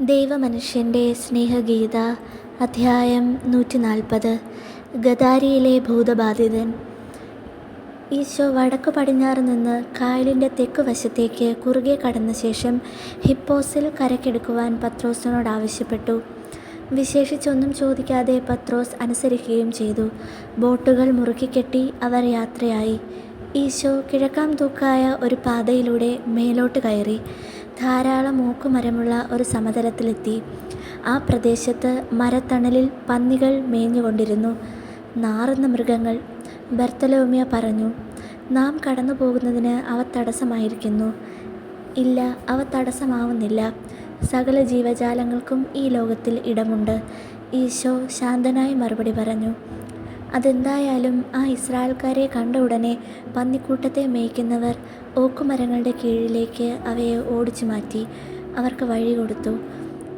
ദൈവമനുഷ്യന്റെ സ്നേഹഗീത അധ്യായം നൂറ്റി നാൽപ്പത് ഗദാരിയിലെ ഭൂതബാധിതൻ. ഈശോ വടക്കു പടിഞ്ഞാറ് നിന്ന് കായലിന്റെ തെക്ക് വശത്തേക്ക് കുറുകെ കടന്ന ശേഷം ഹിപ്പോസിൽ കരക്കെടുക്കുവാൻ പത്രോസിനോട് ആവശ്യപ്പെട്ടു. വിശേഷിച്ചൊന്നും ചോദിക്കാതെ പത്രോസ് അനുസരിക്കുകയും ചെയ്തു. ബോട്ടുകൾ മുറുക്കിക്കെട്ടി അവർ യാത്രയായി. ഈശോ കിഴക്കാം തൂക്കായ ഒരു പാതയിലൂടെ മേലോട്ട് കയറി. ധാരാളം മൂക്കുമരമുള്ള ഒരു സമതലത്തിലെത്തി. ആ പ്രദേശത്ത് മരത്തണലിൽ പന്നികൾ മേഞ്ഞുകൊണ്ടിരുന്നു. നാറുന്ന മൃഗങ്ങൾ ബർത്തലോമിയ പറഞ്ഞു നാം കടന്നു പോകുന്നതിന് അവ തടസ്സമായിരിക്കുന്നു. ഇല്ല അവ തടസ്സമാവുന്നില്ല. സകല ജീവജാലങ്ങൾക്കും ഈ ലോകത്തിൽ ഇടമുണ്ട് ഈശോ ശാന്തനായി മറുപടി പറഞ്ഞു. അതെന്തായാലും ആ ഇസ്രായേൽക്കാരെ കണ്ട ഉടനെ പന്നിക്കൂട്ടത്തെ മേയ്ക്കുന്നവർ ഓക്കുമരങ്ങളുടെ കീഴിലേക്ക് അവയെ ഓടിച്ചു മാറ്റി അവർക്ക് വഴി കൊടുത്തു.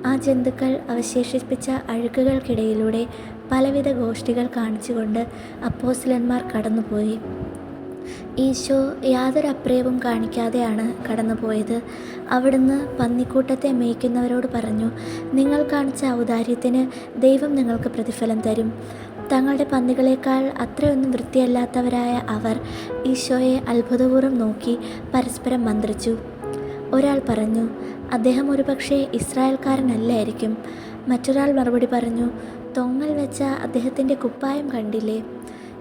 ആ ജന്തുക്കൾ അവശേഷിപ്പിച്ച അഴുക്കുകൾക്കിടയിലൂടെ പലവിധ ഗോഷ്ഠികൾ കാണിച്ചുകൊണ്ട് അപ്പോസിലന്മാർ കടന്നുപോയി. ഈശോ യാതൊരു അപ്രയവും കാണിക്കാതെയാണ് കടന്നുപോയത്. അവിടുന്ന് പന്നിക്കൂട്ടത്തെ മേയ്ക്കുന്നവരോട് പറഞ്ഞു നിങ്ങൾ കാണിച്ച ഔദാര്യത്തിന് ദൈവം നിങ്ങൾക്ക് പ്രതിഫലം തരും. തങ്ങളുടെ പന്നികളേക്കാൾ അത്രയൊന്നും വൃത്തിയല്ലാത്തവരായ അവർ ഈശോയെ അത്ഭുതപൂർവം നോക്കി പരസ്പരം മന്ത്രിച്ചു. ഒരാൾ പറഞ്ഞു അദ്ദേഹം ഒരുപക്ഷെ ഇസ്രായേൽക്കാരനല്ലായിരിക്കും. മറ്റൊരാൾ മറുപടി പറഞ്ഞു തൊങ്ങൽ വെച്ച അദ്ദേഹത്തിന്റെ കുപ്പായം കണ്ടില്ലേ?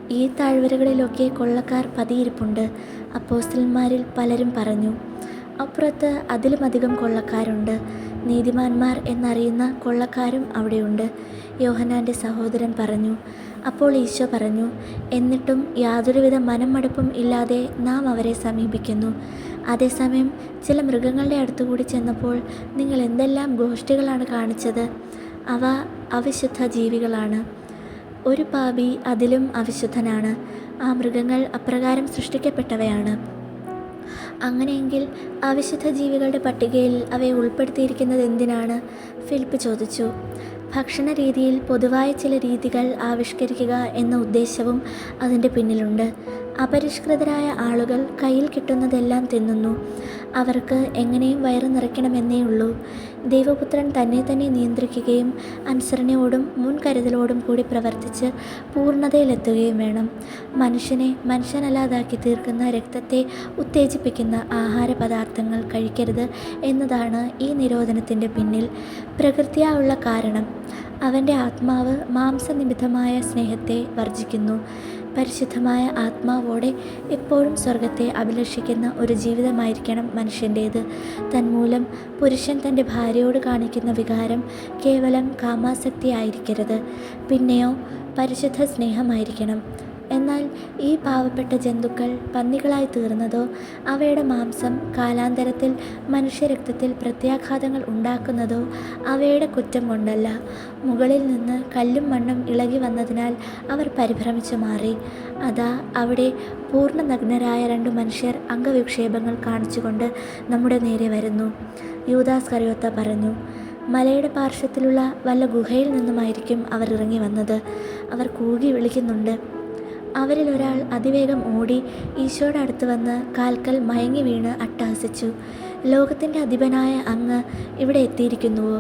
ഈ താഴ്വരകളിലൊക്കെ കൊള്ളക്കാർ പതിയിരിപ്പുണ്ട്. അപ്പോസ്റ്റലന്മാരിൽ പലരും പറഞ്ഞു അപ്പുറത്ത് അതിലുമധികം കൊള്ളക്കാരുണ്ട്. നീതിമാന്മാർ എന്നറിയുന്ന കൊള്ളക്കാരും അവിടെയുണ്ട്. യോഹനാന്റെ സഹോദരൻ പറഞ്ഞു അപ്പോൾ ഈശോ പറഞ്ഞു എന്നിട്ടും യാതൊരുവിധ മനംമടുപ്പും ഇല്ലാതെ നാം അവരെ സമീപിക്കുന്നു. അതേസമയം ചില മൃഗങ്ങളുടെ അടുത്തുകൂടി ചെന്നപ്പോൾ നിങ്ങൾ എന്തെല്ലാം ഗോഷ്ഠികളാണ് കാണിച്ചത്? അവ അവിശുദ്ധ ജീവികളാണ്. ഒരു പാപി അതിലും അവിശുദ്ധനാണ്. ആ മൃഗങ്ങൾ അപ്രകാരം സൃഷ്ടിക്കപ്പെട്ടവയാണ്. അങ്ങനെയെങ്കിൽ അവിശുദ്ധ ജീവികളുടെ പട്ടികയിൽ അവയെ ഉൾപ്പെടുത്തിയിരിക്കുന്നത് എന്തിനാണ്? ഫിലിപ്പ് ചോദിച്ചു. ഭക്ഷണ രീതിയിൽ പൊതുവായ ചില രീതികൾ ആവിഷ്കരിക്കുക എന്ന ഉദ്ദേശവും അതിന്റെ പിന്നിലുണ്ട്. അപരിഷ്കൃതരായ ആളുകൾ കയ്യിൽ കിട്ടുന്നതെല്ലാം തിന്നുന്നു. അവർക്ക് എങ്ങനെയും വയറ് നിറയ്ക്കണമെന്നേ ഉള്ളൂ. ദൈവപുത്രൻ തന്നെ തന്നെ നിയന്ത്രിക്കുകയും അനുസരണയോടും മുൻകരുതലോടും കൂടി പ്രവർത്തിച്ച് പൂർണതയിലെത്തുകയും വേണം. മനുഷ്യനെ മനുഷ്യനല്ലാതാക്കി തീർക്കുന്ന രക്തത്തെ ഉത്തേജിപ്പിക്കുന്ന ആഹാര പദാർത്ഥങ്ങൾ കഴിക്കരുത് എന്നതാണ് ഈ നിരോധനത്തിന്റെ പിന്നിൽ പ്രകൃതിയായുള്ള കാരണം. അവന്റെ ആത്മാവ് മാംസനിമിത്തമായ സ്നേഹത്തെ വർജിക്കുന്നു പരിശുദ്ധമായ ആത്മാവോടെ എപ്പോഴും സ്വർഗത്തെ അഭിലഷിക്കുന്ന ഒരു ജീവിതമായിരിക്കണം മനുഷ്യന്റേത്. തന്മൂലം പുരുഷൻ തന്റെ ഭാര്യയോട് കാണിക്കുന്ന വികാരം കേവലം കാമാസക്തി ആയിരിക്കരുത് പിന്നെയോ പരിശുദ്ധ സ്നേഹമായിരിക്കണം. എന്നാൽ ഈ പാവപ്പെട്ട ജന്തുക്കൾ പന്നികളായി തീർന്നതോ അവയുടെ മാംസം കാലാന്തരത്തിൽ മനുഷ്യരക്തത്തിൽ പ്രത്യാഘാതങ്ങൾ ഉണ്ടാക്കുന്നതോ അവയുടെ കുറ്റം കൊണ്ടല്ല. മുകളിൽ നിന്ന് കല്ലും മണ്ണും ഇളകി വന്നതിനാൽ അവർ പരിഭ്രമിച്ചു മാറി. അതാ അവിടെ പൂർണ നഗ്നരായ രണ്ടു മനുഷ്യർ അംഗവിക്ഷേപങ്ങൾ കാണിച്ചുകൊണ്ട് നമ്മുടെ നേരെ വരുന്നു. യൂദാസ് കറിയോത്ത പറഞ്ഞു മലയുടെ പാർശ്വത്തിലുള്ള വല്ല ഗുഹയിൽ നിന്നുമായിരിക്കും അവർ ഇറങ്ങി വന്നത്. അവർ കൂകി വിളിക്കുന്നുണ്ട്. അവരിൽ ഒരാൾ അതിവേഗം ഓടി ഈശോയുടെ അടുത്ത് വന്ന് കാൽക്കൽ മയങ്ങി വീണ് അട്ടഹസിച്ചു. ലോകത്തിന്റെ അധിപനായ അങ്ങ് ഇവിടെ എത്തിയിരിക്കുന്നുവോ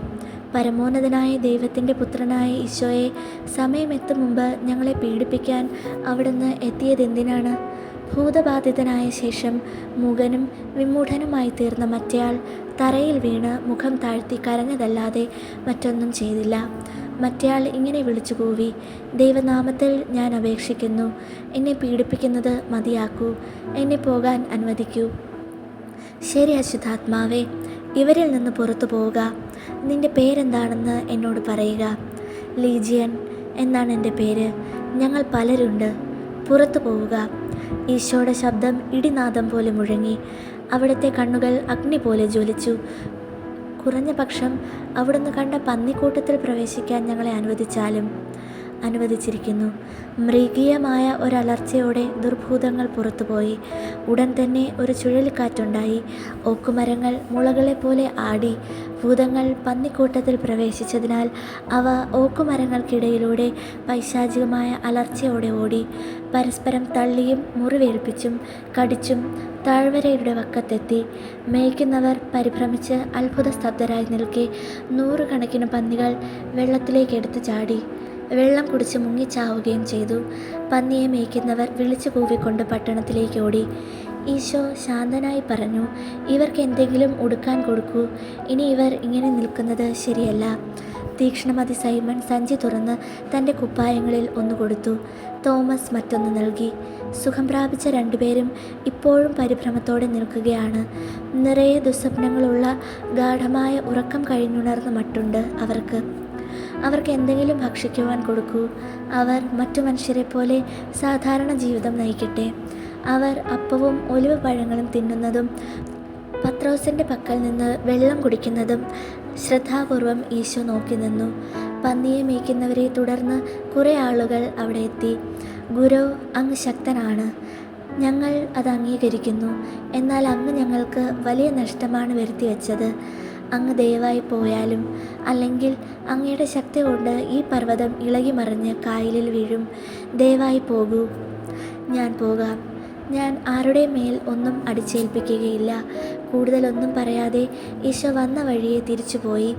പരമോന്നതനായ ദൈവത്തിന്റെ പുത്രനായ ഈശോയെ സമയമെത്തും മുമ്പ് ഞങ്ങളെ പീഡിപ്പിക്കാൻ അവിടുന്ന് എത്തിയതെന്തിനാണ്? ഭൂതബാധിതനായ ശേഷം മുഖനും വിമൂഢനുമായി തീർന്ന മറ്റയാൾ തറയിൽ വീണ് മുഖം താഴ്ത്തി കരഞ്ഞതല്ലാതെ മറ്റൊന്നും ചെയ്തില്ല. മറ്റേയാൾ ഇങ്ങനെ വിളിച്ചു കൂവി ദൈവനാമത്തിൽ ഞാൻ അപേക്ഷിക്കുന്നു. എന്നെ പീഡിപ്പിക്കുന്നത് മതിയാക്കൂ. എന്നെ പോകാൻ അനുവദിക്കൂ. ശരി അശുദ്ധാത്മാവേ ഇവരിൽ നിന്ന് പുറത്തു പോവുക. നിന്റെ പേരെന്താണെന്ന് എന്നോട് പറയുക. ലീജിയൻ എന്നാണ് എന്റെ പേര്. ഞങ്ങൾ പലരുണ്ട്. പുറത്തു പോവുക. ഈശോയുടെ ശബ്ദം ഇടിനാദം പോലെ മുഴങ്ങി. അവിടുത്തെ കണ്ണുകൾ അഗ്നി പോലെ ജ്വലിച്ചു. കുറഞ്ഞ പക്ഷം അവിടുന്ന് കണ്ട പന്നിക്കൂട്ടത്തിൽ പ്രവേശിക്കാൻ ഞങ്ങളെ അനുവദിച്ചാലും അനുവദിച്ചിരിക്കുന്നു. മൃഗീയമായ ഒരലർച്ചയോടെ ദുർഭൂതങ്ങൾ പുറത്തുപോയി. ഉടൻ തന്നെ ഒരു ചുഴലിക്കാറ്റുണ്ടായി. ഓക്കുമരങ്ങൾ മുളകളെപ്പോലെ ആടി ഭൂതങ്ങൾ പന്നിക്കൂട്ടത്തിൽ പ്രവേശിച്ചതിനാൽ അവ ഓക്കുമരങ്ങൾക്കിടയിലൂടെ പൈശാചികമായ അലർച്ചയോടെ ഓടി. പരസ്പരം തള്ളിയും മുറിവേൽപ്പിച്ചും കടിച്ചും താഴ്വരയുടെ വക്കത്തെത്തി. മേയ്ക്കുന്നവർ പരിഭ്രമിച്ച് അത്ഭുത സ്തബ്ധരായി നിൽക്കെ നൂറുകണക്കിന് പന്നികൾ വെള്ളത്തിലേക്ക് എടുത്തു ചാടി. വെള്ളം കുടിച്ച് മുങ്ങിച്ചാവുകയും ചെയ്തു. പന്നിയെ മേയ്ക്കുന്നവർ വിളിച്ചു കൂവിക്കൊണ്ട് പട്ടണത്തിലേക്ക് ഓടി. ഈശോ ശാന്തനായി പറഞ്ഞു ഇവർക്ക് എന്തെങ്കിലും ഉടുക്കാൻ കൊടുക്കൂ. ഇനി ഇവർ ഇങ്ങനെ നിൽക്കുന്നത് ശരിയല്ല. തീക്ഷ്ണമതി സൈമൺ സഞ്ചി തുറന്ന് തന്റെ കുപ്പായങ്ങളിൽ ഒന്ന് കൊടുത്തു. തോമസ് മറ്റൊന്ന് നൽകി. സുഖം പ്രാപിച്ച രണ്ടുപേരും ഇപ്പോഴും പരിഭ്രമത്തോടെ നിൽക്കുകയാണ്. നിറയെ ദുസ്വപ്നങ്ങളുള്ള ഗാഠമായ ഉറക്കം കഴിഞ്ഞുണർന്ന മട്ടുണ്ട് അവർക്ക്. അവർക്ക് എന്തെങ്കിലും ഭക്ഷിക്കുവാൻ കൊടുക്കൂ. അവർ മറ്റു മനുഷ്യരെ പോലെ സാധാരണ ജീവിതം നയിക്കട്ടെ. അവർ അപ്പവും ഒലിവ് പഴങ്ങളും തിന്നുന്നതും പത്രോസിന്റെ പക്കൽ നിന്ന് വെള്ളം കുടിക്കുന്നതും ശ്രദ്ധാപൂർവം ഈശോ നോക്കി നിന്നു. പന്നിയെ മേയ്ക്കുന്നവരെ തുടർന്ന് കുറേ ആളുകൾ അവിടെ എത്തി. ഗുരു അങ്ങ് ശക്തനാണ്. ഞങ്ങൾ അത് അംഗീകരിക്കുന്നു. എന്നാൽ അങ്ങ് ഞങ്ങൾക്ക് വലിയ നഷ്ടമാണ് വരുത്തി വച്ചത് അങ്ങ് ദയവായി പോയാലും അല്ലെങ്കിൽ അങ്ങയുടെ ശക്തി കൊണ്ട് ഈ പർവതം ഇളകി മറിഞ്ഞ് കായലിൽ വീഴും. ദയവായി പോകൂ. ഞാൻ പോകാം. ഞാൻ ആരുടെ മേൽ ഒന്നും അടിച്ചേൽപ്പിക്കുകയില്ല. കൂടുതലൊന്നും പറയാതെ ഈശോ വന്ന വഴിയെ തിരിച്ചുപോയി.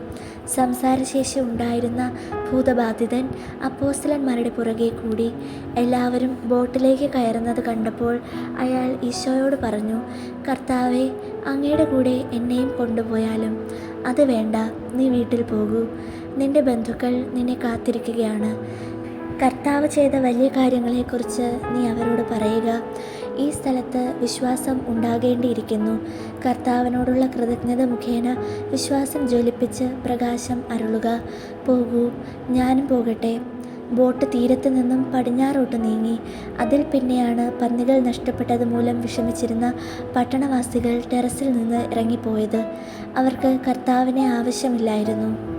സംസാരശേഷി ഉണ്ടായിരുന്ന ഭൂതബാധിതൻ അപ്പോസ്റ്റലന്മാരുടെ പുറകെ കൂടി. എല്ലാവരും ബോട്ടിലേക്ക് കയറുന്നത് കണ്ടപ്പോൾ അയാൾ ഈശോയോട് പറഞ്ഞു കർത്താവെ അങ്ങയുടെ കൂടെ എന്നെയും കൊണ്ടുപോയാലും അത് വേണ്ട നീ വീട്ടിൽ പോകൂ. നിന്റെ ബന്ധുക്കൾ നിന്നെ കാത്തിരിക്കുകയാണ്. കർത്താവ് ചെയ്ത വലിയ കാര്യങ്ങളെക്കുറിച്ച് നീ അവരോട് പറയുക. ഈ സ്ഥലത്ത് വിശ്വാസം ഉണ്ടാകേണ്ടിയിരിക്കുന്നു. കർത്താവിനോടുള്ള കൃതജ്ഞത മുഖേന വിശ്വാസം ജ്വലിപ്പിച്ച് പ്രകാശം അരുളുക. പോകൂ ഞാനും പോകട്ടെ. ബോട്ട് തീരത്ത് നിന്നും പടിഞ്ഞാറോട്ട് നീങ്ങി. അതിൽ പിന്നെയാണ് പന്നികൾ നഷ്ടപ്പെട്ടത് മൂലം വിഷമിച്ചിരുന്ന പട്ടണവാസികൾ ടെറസിൽ നിന്ന് ഇറങ്ങിപ്പോയത്. അവർക്ക് കർത്താവിനെ ആവശ്യമില്ലായിരുന്നു.